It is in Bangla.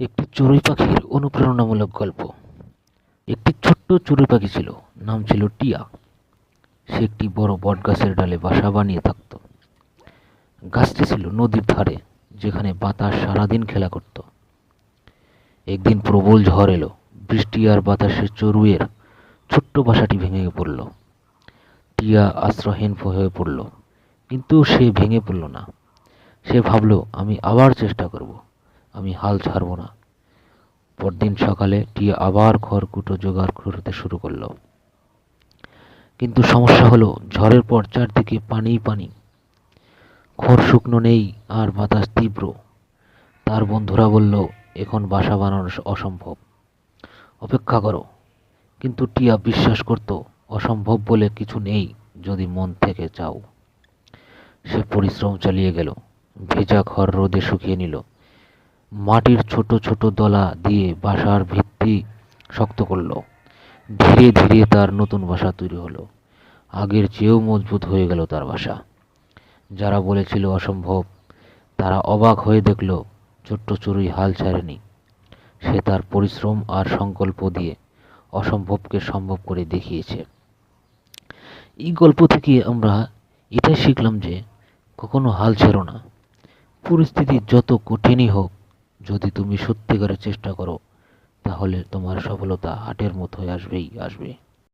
একটি চড়ুই পাখির অনুপ্রেরণামূলক গল্প। একটি ছোট্ট চড়ুই পাখি ছিল, নাম ছিল টিয়া। সে একটি বড় বটগাছের ডালে বাসা বানিয়ে থাকত। গাছটি ছিল নদীর ধারে, যেখানে বাতাস সারাদিন খেলা করত। একদিন প্রবল ঝড় এলো, বৃষ্টি আর বাতাসে চড়ুইয়ের ছোট্ট বাসাটি ভেঙে পড়ল। টিয়া আশ্রয়হীন হয়ে পড়ল, কিন্তু সে ভেঙে পড়ল না। সে ভাবল, আমি আবার চেষ্টা করব। আমি হাল ছাড়ব না। পরদিন সকালে টিয়া আবার খড়কুটো জোগাড় করতে শুরু করল। কিন্তু সমস্যা হলো, ঝড়ের পর চারদিকে পানি পানি। খড় শুকনো নেই আর বাতাস তীব্র। তার বন্ধুরা বলল, এখন বাসা বানানো অসম্ভব। অপেক্ষা করো। কিন্তু টিয়া বিশ্বাস করত, অসম্ভব বলে কিছু নেই, যদি মন থেকে চাও। সে পরিশ্রম চালিয়ে গেল। ভেজা খড় রোদে শুকিয়ে নিল। মাটির ছোট ছোট দলা দিয়ে বাসার ভিত্তি শক্ত করল। ধীরে ধীরে তার নতুন বাসা তৈরি হলো। আগের চেয়েও মজবুত হয়ে গেল তার বাসা। যারা বলেছিল অসম্ভব, তারা অবাক হয়ে দেখল, ছোট্ট চুরুই হাল ছাড়েনি। সে তার পরিশ্রম আর সংকল্প দিয়ে অসম্ভবকে সম্ভব করে দেখিয়েছে। এই গল্প থেকে আমরা এটাই শিখলাম যে, কখনো হাল ছেড়ো না। পরিস্থিতি যত কঠিনই হোক যদি তুমি সত্যিকারের চেষ্টা করো তাহলে তোমার সফলতা হাটের মতোই আসবেই আসবে।